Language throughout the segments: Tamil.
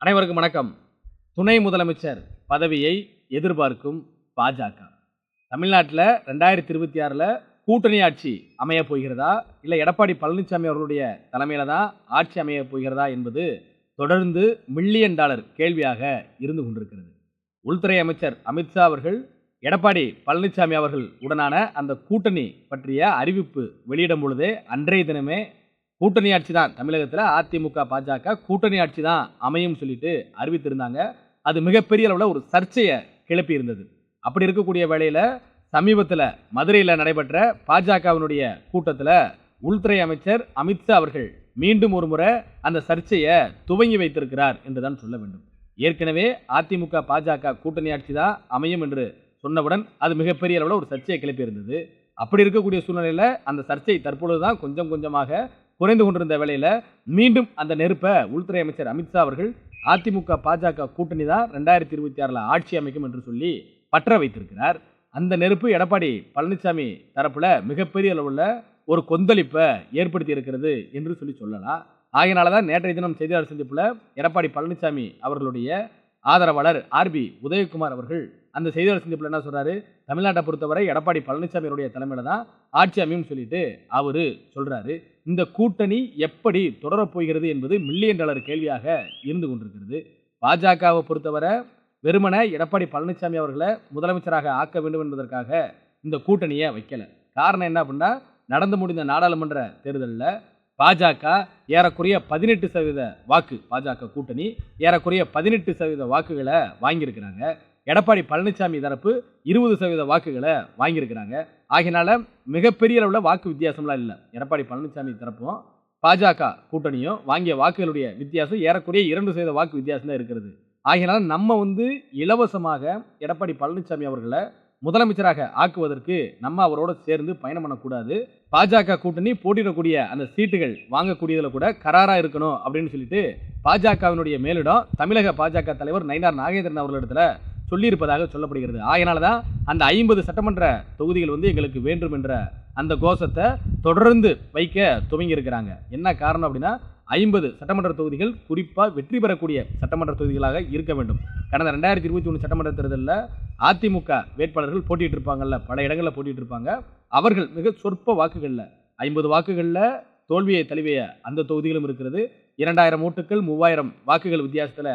அனைவருக்கும் வணக்கம். துணை முதலமைச்சர் பதவியை எதிர்பார்க்கும் பாஜக. தமிழ்நாட்டில் ரெண்டாயிரத்தி இருபத்தி ஆறில் கூட்டணி ஆட்சி அமையப் போகிறதா? இல்லை எடப்பாடி பழனிசாமி அவர்களுடைய தலைமையில் தான் ஆட்சி அமையப் போகிறதா என்பது தொடர்ந்து மில்லியன் டாலர் கேள்வியாக இருந்து கொண்டிருக்கிறது. உள்துறை அமைச்சர் அமித்ஷா அவர்கள் எடப்பாடி பழனிசாமி அவர்கள் உடனான அந்த கூட்டணி பற்றிய அறிவிப்பு வெளியிடும் பொழுதே அன்றைய தினமே கூட்டணி ஆட்சி தான் தமிழகத்தில் அதிமுக பாஜக கூட்டணி ஆட்சி தான் அமையும் சொல்லிட்டு அறிவித்திருந்தாங்க. அது மிகப்பெரிய அளவில் ஒரு சர்ச்சையை கிளப்பி இருந்தது. அப்படி இருக்கக்கூடிய வேளையில் சமீபத்தில் மதுரையில் நடைபெற்ற பாஜகவினுடைய கூட்டத்தில் உள்துறை அமைச்சர் அமித்ஷா அவர்கள் மீண்டும் ஒரு முறை அந்த சர்ச்சையை துவங்கி வைத்திருக்கிறார் என்று தான் சொல்ல வேண்டும். ஏற்கனவே அதிமுக பாஜக கூட்டணி ஆட்சி தான் அமையும் என்று சொன்னவுடன் அது மிகப்பெரிய அளவில் ஒரு சர்ச்சையை கிளப்பி இருந்தது. அப்படி இருக்கக்கூடிய சூழ்நிலையில் அந்த சர்ச்சை தற்பொழுது தான் கொஞ்சம் கொஞ்சமாக குறைந்து கொண்டிருந்த வேளையில் மீண்டும் அந்த நெருப்பை உள்துறை அமைச்சர் அமித்ஷா அவர்கள் அதிமுக பாஜக கூட்டணி தான் ரெண்டாயிரத்தி இருபத்தி ஆறில் ஆட்சி அமைக்கும் என்று சொல்லி பற்ற வைத்திருக்கிறார். அந்த நெருப்பு எடப்பாடி பழனிசாமி தரப்பில் மிகப்பெரிய அளவில் ஒரு கொந்தளிப்பை ஏற்படுத்தி இருக்கிறது என்று சொல்லி சொல்லலாம். ஆகையினால தான் நேற்றைய தினம் செய்தியாளர் சந்திப்பில் எடப்பாடி பழனிசாமி அவர்களுடைய ஆதரவாளர் ஆர்பி உதயகுமார் அவர்கள் அந்த செய்தியாளர் சந்திப்பில் என்ன சொல்கிறாரு தமிழ்நாட்டை பொறுத்தவரை எடப்பாடி பழனிசாமியுடைய தலைமையில் தான் ஆட்சி அமையும் சொல்லிட்டு அவர் சொல்கிறாரு இந்த கூட்டணி எப்படி தொடரப் போகிறது என்பது மில்லியன் டாலர் கேள்வியாக இருந்து கொண்டிருக்கிறது. பாஜகவை பொறுத்தவரை வெறுமனை எடப்பாடி பழனிசாமி அவர்களை முதலமைச்சராக ஆக்க வேண்டும் என்பதற்காக இந்த கூட்டணியை வைக்கலை. காரணம் என்ன அப்படின்னா நடந்து முடிந்த நாடாளுமன்ற தேர்தலில் பாஜக ஏறக்குறைய பதினெட்டு சதவீத வாக்கு பாஜக கூட்டணி ஏறக்குறைய பதினெட்டு சதவீத வாக்குகளை வாங்கியிருக்கிறாங்க. எடப்பாடி பழனிசாமி தரப்பு இருபது சதவீத வாக்குகளை வாங்கியிருக்கிறாங்க. ஆகினால மிகப்பெரிய அளவில் வாக்கு வித்தியாசம்லாம் இல்லை. எடப்பாடி பழனிசாமி தரப்பும் பாஜக கூட்டணியும் வாங்கிய வாக்குகளுடைய வித்தியாசம் ஏறக்குறைய இரண்டு சதவீத வாக்கு வித்தியாசம் தான் இருக்கிறது. ஆகினால நம்ம வந்து இலவசமாக எடப்பாடி பழனிசாமி அவர்களை முதலமைச்சராக ஆக்குவதற்கு நம்ம அவரோட சேர்ந்து பயணம் பண்ணக்கூடாது. பாஜக கூட்டணி போட்டியிடக்கூடிய அந்த சீட்டுகள் வாங்கக்கூடியதில் கூட கராராக இருக்கணும் அப்படின்னு சொல்லிட்டு பாஜகவினுடைய மேலிடம் தமிழக பாஜக தலைவர் நயினார் நாகேந்திரன் அவர்களிடத்துல சொல்லியிருப்பதாக சொல்லப்படுகிறது. ஆகையினால தான் அந்த ஐம்பது சட்டமன்ற தொகுதிகள் வந்து எங்களுக்கு வேண்டும் என்ற அந்த கோஷத்தை தொடர்ந்து வைக்க துவங்கி இருக்கிறாங்க என்ன காரணம் அப்படின்னா ஐம்பது சட்டமன்ற தொகுதிகள் குறிப்பாக வெற்றி பெறக்கூடிய சட்டமன்ற தொகுதிகளாக இருக்க வேண்டும். கடந்த ரெண்டாயிரத்தி இருபத்தி ஒன்று சட்டமன்ற தேர்தலில் அதிமுக வேட்பாளர்கள் போட்டிட்டு இருப்பாங்கல்ல பல இடங்களில் போட்டிட்டு இருப்பாங்க அவர்கள் மிக சொற்ப வாக்குகளில் ஐம்பது வாக்குகளில் தோல்வியை தழுவிய அந்த தொகுதிகளும் இருக்கிறது. இரண்டாயிரம் ஓட்டுகள் மூவாயிரம் வாக்குகள் வித்தியாசத்தில்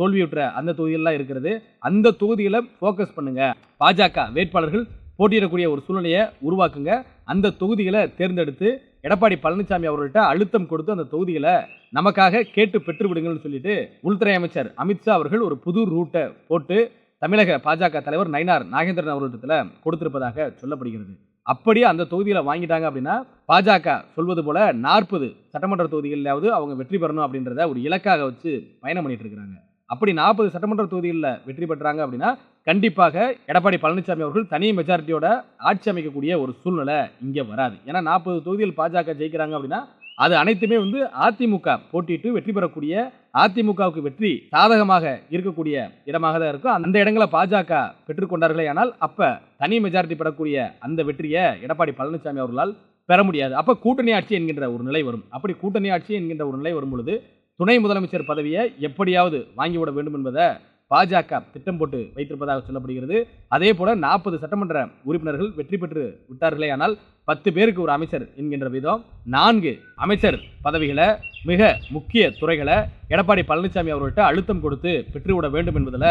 தோல்வியுற்ற அந்த தொகுதிகளெலாம் இருக்கிறது. அந்த தொகுதிகளை ஃபோக்கஸ் பண்ணுங்க. பாஜக வேட்பாளர்கள் போட்டியிடக்கூடிய ஒரு சூழ்நிலையை உருவாக்குங்க. அந்த தொகுதிகளை தேர்ந்தெடுத்து எடப்பாடி பழனிசாமி அவர்கள்ட்ட அழுத்தம் கொடுத்து அந்த தொகுதிகளை நமக்காக கேட்டு பெற்று விடுங்கள்னு சொல்லிட்டு உள்துறை அமைச்சர் அமித்ஷா அவர்கள் ஒரு புது ரூட்டை போட்டு தமிழக பாஜக தலைவர் நயினார் நாகேந்திரன் அவர்களிடத்தில் கொடுத்திருப்பதாக சொல்லப்படுகிறது. அப்படியே அந்த தொகுதியில் வாங்கிட்டாங்க அப்படின்னா பாஜக சொல்வது போல நாற்பது சட்டமன்ற தொகுதிகளிலாவது அவங்க வெற்றி பெறணும் அப்படின்றத ஒரு இலக்காக வச்சு பயணம் பண்ணிட்டு இருக்கிறாங்க. அப்படி நாற்பது சட்டமன்ற தொகுதிகளில் வெற்றி பெற்றாங்க அப்படின்னா கண்டிப்பாக எடப்பாடி பழனிசாமி அவர்கள் தனி மெஜாரிட்டியோட ஆட்சி அமைக்கக்கூடிய ஒரு சூழ்நிலை இங்கே வராது. ஏன்னா நாற்பது தொகுதியில் பாஜக ஜெயிக்கிறாங்க அப்படின்னா அது அனைத்துமே வந்து அதிமுக போட்டிட்டு வெற்றி பெறக்கூடிய அதிமுகவுக்கு வெற்றி சாதகமாக இருக்கக்கூடிய இடமாக தான் இருக்கும். அந்த இடங்களை பாஜக பெற்றுக்கொண்டார்களே ஆனால் அப்போ தனி மெஜாரிட்டி பெறக்கூடிய அந்த வெற்றியை எடப்பாடி பழனிசாமி அவர்களால் பெற முடியாது. அப்போ கூட்டணி ஆட்சி என்கின்ற ஒரு நிலை வரும். அப்படி கூட்டணி ஆட்சி என்கின்ற ஒரு நிலை வரும் பொழுது துணை முதலமைச்சர் பதவியை எப்படியாவது வாங்கிவிட வேண்டும் என்பதை பாஜக திட்டம் போட்டு வைத்திருப்பதாக சொல்லப்படுகிறது. அதே போல நாற்பது சட்டமன்ற உறுப்பினர்கள் வெற்றி பெற்று விட்டார்களே ஆனால் பத்து பேருக்கு ஒரு அமைச்சர் என்கின்ற விதம் நான்கு அமைச்சர் பதவிகளை மிக முக்கிய துறைகளை எடப்பாடி பழனிசாமி அவர்கள்ட்ட அழுத்தம் கொடுத்து பெற்றுவிட வேண்டும் என்பதில்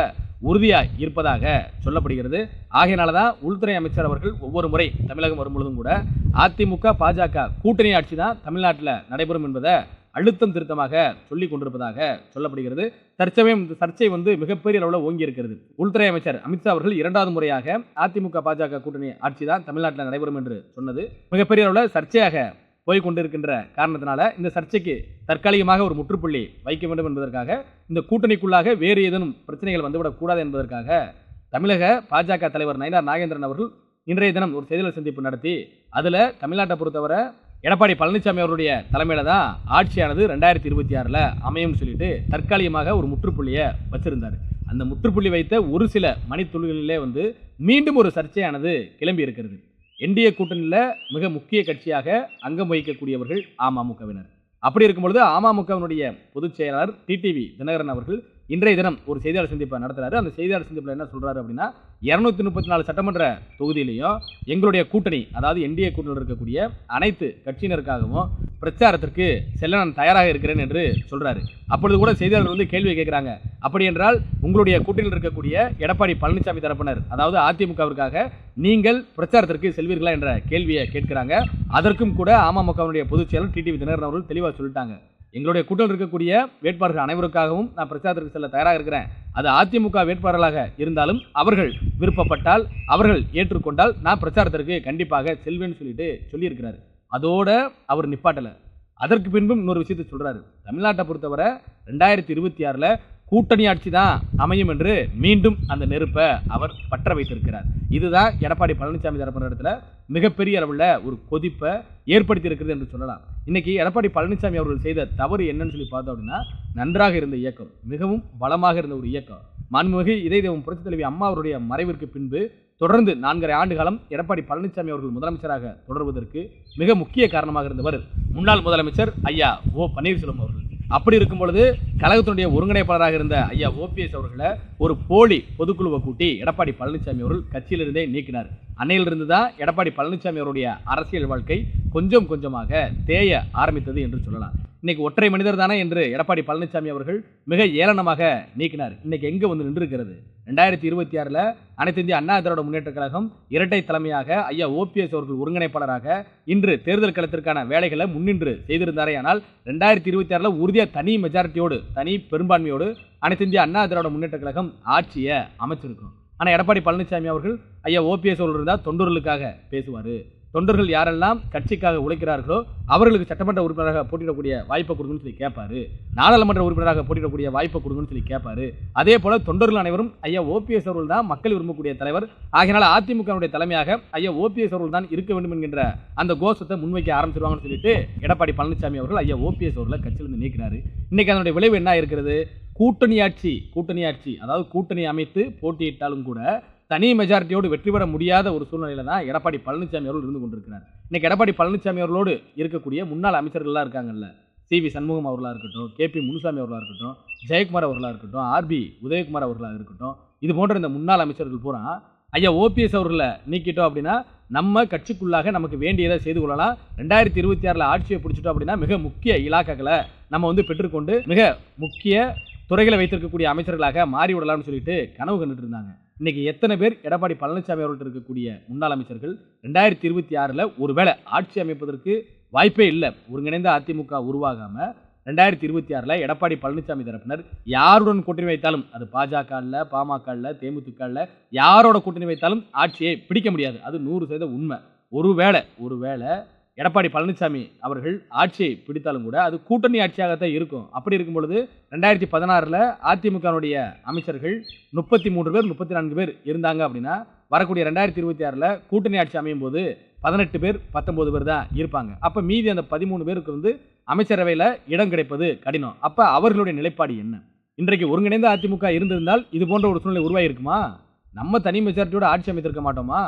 உறுதியாக இருப்பதாக சொல்லப்படுகிறது. ஆகையினால தான் உள்துறை அமைச்சர் அவர்கள் ஒவ்வொரு முறை தமிழகம் வரும்பொழுதும் கூட அதிமுக பாஜக கூட்டணி ஆட்சி தான் தமிழ்நாட்டில் நடைபெறும் என்பதை அழுத்தம் திருத்தமாக சொல்லிக் கொண்டிருப்பதாக சொல்லப்படுகிறது. தற்சமயம் இந்த சர்ச்சை வந்து மிகப்பெரிய அளவில் ஓங்கி இருக்கிறது. உள்துறை அமைச்சர் அமித்ஷா அவர்கள் இரண்டாவது முறையாக அதிமுக பாஜக கூட்டணி ஆட்சி தான் தமிழ்நாட்டில் நடைபெறும் என்று சொன்னது. மிகப்பெரிய அளவில் சர்ச்சையாக போய் கொண்டிருக்கின்ற காரணத்தினால இந்த சர்ச்சைக்கு தற்காலிகமாக ஒரு முற்றுப்புள்ளி வைக்க வேண்டும் என்பதற்காக இந்த கூட்டணிக்குள்ளாக வேறு ஏதேனும் பிரச்சனைகள் வந்துவிடக்கூடாது என்பதற்காக தமிழக பாஜக தலைவர் நயினார் நாகேந்திரன் அவர்கள் இன்றைய தினம் ஒரு செய்தியாளர் சந்திப்பு நடத்தி அதில் தமிழ்நாட்டை பொறுத்தவரை எடப்பாடி பழனிசாமி அவருடைய தலைமையில தான் ஆட்சியானது ரெண்டாயிரத்தி இருபத்தி ஆறில் அமையும்னு சொல்லிட்டு தற்காலிகமாக ஒரு முற்றுப்புள்ளியை வச்சுருந்தார். அந்த முற்றுப்புள்ளி வைத்த ஒரு சில மணித்துளிகளிலே வந்து மீண்டும் ஒரு சர்ச்சையானது கிளம்பி இருக்கிறது. என்டிஏ கூட்டணியில் மிக முக்கிய கட்சியாக அங்கம் வகிக்கக்கூடியவர்கள் அமமுகவினர். அப்படி இருக்கும் பொழுது அமமுகவினுடைய பொதுச் செயலாளர் டிடிவி தினகரன் அவர்கள் இன்றைய தினம் ஒரு செய்தியாளர் சந்திப்பை நடத்துகிறாரு அந்த செய்தியாளர் சந்திப்பில் என்ன சொல்கிறாரு அப்படின்னா இரநூத்தி முப்பத்தி நாலு சட்டமன்ற தொகுதியிலையும் எங்களுடைய கூட்டணி அதாவது என்டிஏ கூட்டணியில் இருக்கக்கூடிய அனைத்து கட்சியினருக்காகவும் பிரச்சாரத்திற்கு செல்ல நான் தயாராக இருக்கிறேன் என்று சொல்கிறாரு அப்பொழுது கூட செய்தியாளர்கள் வந்து கேள்வி கேட்குறாங்க அப்படி என்றால் உங்களுடைய கூட்டணியில் இருக்கக்கூடிய எடப்பாடி பழனிசாமி தரப்பினர் அதாவது அதிமுகவிற்காக நீங்கள் பிரச்சாரத்திற்கு செல்வீர்களா என்ற கேள்வியை கேட்கிறாங்க. அதற்கும் கூட அமமுகவினுடைய பொதுச் செயலர் டிடிவி தினகரன் அவர்கள் தெளிவாக சொல்லிட்டாங்க. எங்களுடைய கூட்டம் இருக்கக்கூடிய வேட்பாளர்கள் அனைவருக்காகவும் நான் பிரச்சாரத்திற்கு செல்ல தயாராக இருக்கிறேன். அது அதிமுக வேட்பாளர்களாக இருந்தாலும் அவர்கள் விருப்பப்பட்டால் அவர்கள் ஏற்றுக்கொண்டால் நான் பிரச்சாரத்திற்கு கண்டிப்பாக செல்வேன்னு சொல்லிட்டு சொல்லியிருக்கிறாரு. அதோட அவர் நிப்பாட்டலை. அதற்கு பின்பும் இன்னொரு விஷயத்தை சொல்கிறாரு தமிழ்நாட்டை பொறுத்தவரை ரெண்டாயிரத்தி இருபத்தி ஆறில் கூட்டணி ஆட்சி தான் அமையும் என்று மீண்டும் அந்த நெருப்பை அவர் பற்ற வைத்திருக்கிறார். இதுதான் எடப்பாடி பழனிசாமி தரப்பின இடத்துல மிகப்பெரிய அளவில் ஒரு கொதிப்பை ஏற்படுத்தி இருக்கிறது என்று சொல்லலாம். இன்னைக்கு எடப்பாடி பழனிசாமி அவர்கள் செய்த தவறு என்னன்னு சொல்லி பார்த்தோம் அப்படின்னா நன்றாக இருந்த இயக்கம் மிகவும் பலமாக இருந்த ஒரு இயக்கம். மாண்புமிகு இதை தெய்வம் புரட்சித் தலைவி அம்மா அவருடைய மறைவிற்கு பின்பு தொடர்ந்து நான்கரை ஆண்டு காலம் எடப்பாடி பழனிசாமி அவர்கள் முதலமைச்சராக தொடர்வதற்கு மிக முக்கிய காரணமாக இருந்தவர் முன்னாள் முதலமைச்சர் ஐயா ஓ பன்னீர்செல்வம் அவர்கள். அப்படி இருக்கும் பொழுது கழகத்தினுடைய ஒருங்கிணைப்பாளராக இருந்த ஐயா ஓபிஎஸ் அவர்களை ஒரு போலி பொதுக்குழுவை கூட்டி எடப்பாடி பழனிசாமி அவர்கள் கட்சியிலிருந்தே நீக்கினார். அன்னையிலிருந்து தான் எடப்பாடி பழனிசாமி அவருடைய அரசியல் வாழ்க்கை கொஞ்சம் கொஞ்சமாக தேய ஆரம்பித்தது என்று சொல்லலாம். இன்னைக்கு ஒற்றை மனிதர் தானே என்று எடப்பாடி பழனிசாமி அவர்கள் மிக ஏளனமாக நீக்கினார். இன்னைக்கு எங்கே வந்து நின்றிருக்கிறது? ரெண்டாயிரத்தி இருபத்தி ஆறில் அனைத்து இந்திய அண்ணா திராவிட முன்னேற்ற கழகம் இரட்டை தலைமையாக ஐயா ஓபிஎஸ் அவர்கள் ஒருங்கிணைப்பாளராக இன்று தேர்தல் களத்திற்கான வேலைகளை முன்னின்று செய்திருந்தாரே ஆனால் ரெண்டாயிரத்தி இருபத்தி ஆறில் உறுதியாக தனி மெஜாரிட்டியோடு தனி பெரும்பான்மையோடு அனைத்து இந்திய அண்ணா திராவிட முன்னேற்ற கழகம் ஆட்சியை அமைச்சிருக்கும். ஆனால் எடப்பாடி பழனிசாமி அவர்கள் ஐயா ஓபிஎஸ் அவர்கள் இருந்தால் தொண்டர்களுக்காக பேசுவார். தொண்டர்கள் யாரெல்லாம் கட்சிக்காக உழைக்கிறார்களோ அவர்களுக்கு சட்டமன்ற உறுப்பினராக போட்டியிடக்கூடிய வாய்ப்பை கொடுங்கன்னு சொல்லி கேட்பாரு. நாடாளுமன்ற உறுப்பினராக போட்டியிடக்கூடிய வாய்ப்பை கொடுங்கன்னு சொல்லி கேட்பாரு. அதே போல தொண்டர்கள் அனைவரும் ஐயா ஓபிஎஸ் அவர்கள் தான் மக்கள் விரும்பக்கூடிய தலைவர். ஆகையினால அதிமுகவுடைய தலைமையாக ஐயா ஓபிஎஸ் அவர்கள் தான் இருக்க வேண்டும் என்கின்ற அந்த கோஷத்தை முன்வைக்க ஆரம்பிச்சிருவாங்கன்னு சொல்லிட்டு எடப்பாடி பழனிசாமி அவர்கள் ஐயா ஓபிஎஸ் அவர்களை கட்சியிலிருந்து நீக்கிறாரு இன்னைக்கு அதனுடைய விளைவு என்ன இருக்கிறது கூட்டணி ஆட்சி கூட்டணி ஆட்சி அதாவது கூட்டணி அமைத்து போட்டியிட்டாலும் கூட தனி மெஜாரிட்டியோடு வெற்றி பெற முடியாத ஒரு சூழ்நிலையில் தான் எடப்பாடி பழனிசாமி அவர்கள் இருந்து கொண்டிருக்கிறார். இன்னைக்கு எடப்பாடி பழனிசாமி அவர்களோடு இருக்கக்கூடிய முன்னாள் அமைச்சர்கள்லாம் இருக்காங்கல்ல. சி வி சண்முகம் அவர்களாக இருக்கட்டும் கே பி முனுசாமி அவர்களாக இருக்கட்டும் ஜெயக்குமார் அவர்களாக இருக்கட்டும் ஆர்பி உதயகுமார் அவர்களாக இருக்கட்டும் இது போன்ற இந்த முன்னாள் அமைச்சர்கள் பூரா ஐயா ஓபிஎஸ் அவர்களை நீக்கிட்டோம் அப்படின்னா நம்ம கட்சிக்குள்ளாக நமக்கு வேண்டியதை செய்து கொள்ளலாம். ரெண்டாயிரத்தி இருபத்தி ஆறில் ஆட்சியை பிடிச்சிட்டோம் அப்படின்னா மிக முக்கிய இலாக்காக்களை நம்ம வந்து பெற்றுக்கொண்டு மிக முக்கிய துறைகளை வைத்திருக்கக்கூடிய அமைச்சர்களாக மாறிவிடலாம்னு சொல்லிட்டு கனவு கண்டுட்டு இருந்தாங்க. இன்னைக்கு எத்தனை பேர் எடப்பாடி பழனிசாமி அவர்கள்ட்ட இருக்கக்கூடிய முன்னாள் அமைச்சர்கள்? ரெண்டாயிரத்தி இருபத்தி ஆறில் ஒருவேளை ஆட்சி அமைப்பதற்கு வாய்ப்பே இல்லை. ஒருங்கிணைந்த அதிமுக உருவாகாமல் ரெண்டாயிரத்தி இருபத்தி ஆறில் எடப்பாடி பழனிசாமி தரப்பினர் யாருடன் கூட்டணி வைத்தாலும் அது பாஜக இல்லை பாமக இல்லை தேமுதிக யாரோட கூட்டணி வைத்தாலும் ஆட்சியை பிடிக்க முடியாது. அது நூறு சதவீத உண்மை. ஒருவேளை ஒருவேளை எடப்பாடி பழனிசாமி அவர்கள் ஆட்சியை பிடித்தாலும் கூட அது கூட்டணி ஆட்சியாகத்தான் இருக்கும். அப்படி இருக்கும் பொழுது ரெண்டாயிரத்தி பதினாறில் அதிமுகனுடைய அமைச்சர்கள் முப்பத்தி மூன்று பேர் முப்பத்தி நான்கு பேர் இருந்தாங்க அப்படின்னா வரக்கூடிய ரெண்டாயிரத்தி இருபத்தி ஆறில் கூட்டணி ஆட்சி அமையும் போது பதினெட்டு பேர் பத்தொம்போது பேர் தான் இருப்பாங்க. அப்போ மீதி அந்த பதிமூணு பேருக்கு வந்து அமைச்சரவையில் இடம் கிடைப்பது கடினம். அப்போ அவர்களுடைய நிலைப்பாடு என்ன? இன்றைக்கு ஒருங்கிணைந்த அதிமுக இருந்திருந்தால் இது போன்ற ஒரு சூழ்நிலை உருவாகிருக்குமா நம்ம தனி மெஜாரிட்டியோட ஆட்சி அமைத்திருக்க மாட்டோமா?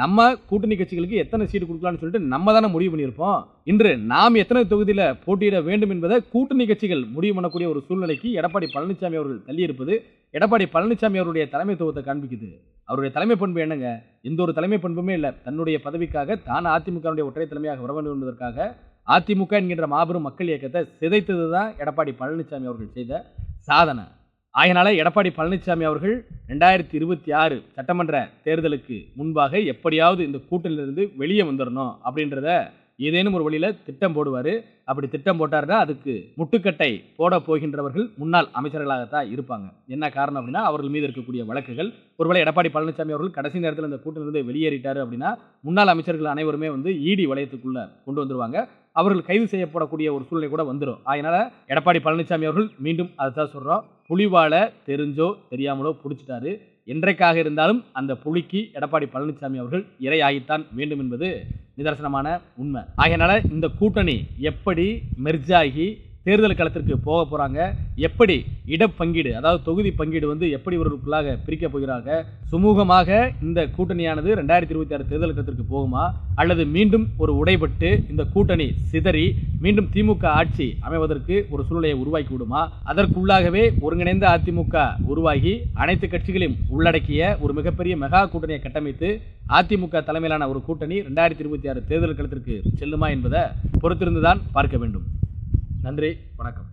நம்ம கூட்டணி கட்சிகளுக்கு எத்தனை சீட்டு கொடுக்கலாம்னு சொல்லிட்டு நம்ம தானே முடிவு பண்ணியிருப்போம். இன்று நாம் எத்தனை தொகுதியில் போட்டியிட வேண்டும் என்பதை கூட்டணி கட்சிகள் முடிவு பண்ணக்கூடிய ஒரு சூழ்நிலைக்கு எடப்பாடி பழனிசாமி அவர்கள் தள்ளியிருப்பது எடப்பாடி பழனிசாமி அவருடைய தலைமைத்துவத்தை காண்பிக்குது. அவருடைய தலைமை பண்பு என்னங்க? எந்த ஒரு தலைமை பண்புமே இல்லை. தன்னுடைய பதவிக்காக தான் அதிமுகவுடைய ஒற்றை தலைமையாக வர வேண்டும் என்பதற்காக அதிமுக என்கின்ற மாபெரும் மக்கள் இயக்கத்தை சிதைத்தது தான் எடப்பாடி பழனிசாமி அவர்கள் செய்த சாதனை. ஆகினால எடப்பாடி பழனிசாமி அவர்கள் ரெண்டாயிரத்தி இருபத்தி ஆறு சட்டமன்ற தேர்தலுக்கு முன்பாக எப்படியாவது இந்த கூட்டணியிலிருந்து வெளியே வந்துடணும் அப்படின்றத ஏதேனும் ஒரு வழியில் திட்டம் போடுவார். அப்படி திட்டம் போட்டார்னா அதுக்கு முட்டுக்கட்டை போட போகின்றவர்கள் முன்னாள் அமைச்சர்களாகத்தான் இருப்பாங்க. என்ன காரணம் அப்படின்னா அவர்கள் மீது இருக்கக்கூடிய வழக்குகள். ஒருவேளை எடப்பாடி பழனிசாமி அவர்கள் கடைசி நேரத்தில் இந்த கூட்டணியிலிருந்து வெளியேறிட்டார் அப்படின்னா முன்னாள் அமைச்சர்கள் அனைவருமே வந்து இடி வளையத்துக்குள்ளே கொண்டு வந்துருவாங்க. அவர்கள் கைது செய்யப்படக்கூடிய ஒரு சூழ்நிலை கூட வந்துடும் அதனால் எடப்பாடி பழனிசாமி அவர்கள் மீண்டும் அதை தான் சொல்கிறோம் புலிவாலை தெரிஞ்சோ தெரியாமலோ பிடிச்சிட்டாரு. என்றைக்காக இருந்தாலும் அந்த புலிக்கு எடப்பாடி பழனிசாமி அவர்கள் இரையாகித்தான் வேண்டும் என்பது நிதர்சனமான உண்மை. ஆகையினால இந்த கூட்டணி எப்படி மெர்ஜாகி தேர்தல் களத்திற்கு போக போகிறாங்க எப்படி இடப்பங்கீடு அதாவது தொகுதி பங்கீடு வந்து எப்படி இவர்களுக்குள்ளாக பிரிக்கப் போகிறாங்க? சுமூகமாக இந்த கூட்டணியானது ரெண்டாயிரத்தி இருபத்தி ஆறு தேர்தல் களத்திற்கு போகுமா? அல்லது மீண்டும் ஒரு உடைபட்டு இந்த கூட்டணி சிதறி மீண்டும் திமுக ஆட்சி அமைவதற்கு ஒரு சூழ்நிலையை உருவாக்கி விடுமா? அதற்குள்ளாகவே ஒருங்கிணைந்த அதிமுக உருவாகி அனைத்து கட்சிகளையும் உள்ளடக்கிய ஒரு மிகப்பெரிய மெகா கூட்டணியை கட்டமைத்து அதிமுக தலைமையிலான ஒரு கூட்டணி ரெண்டாயிரத்தி இருபத்தி ஆறு தேர்தல் களத்திற்கு செல்லுமா என்பதை பொறுத்திருந்துதான் பார்க்க வேண்டும். நன்றி வணக்கம்.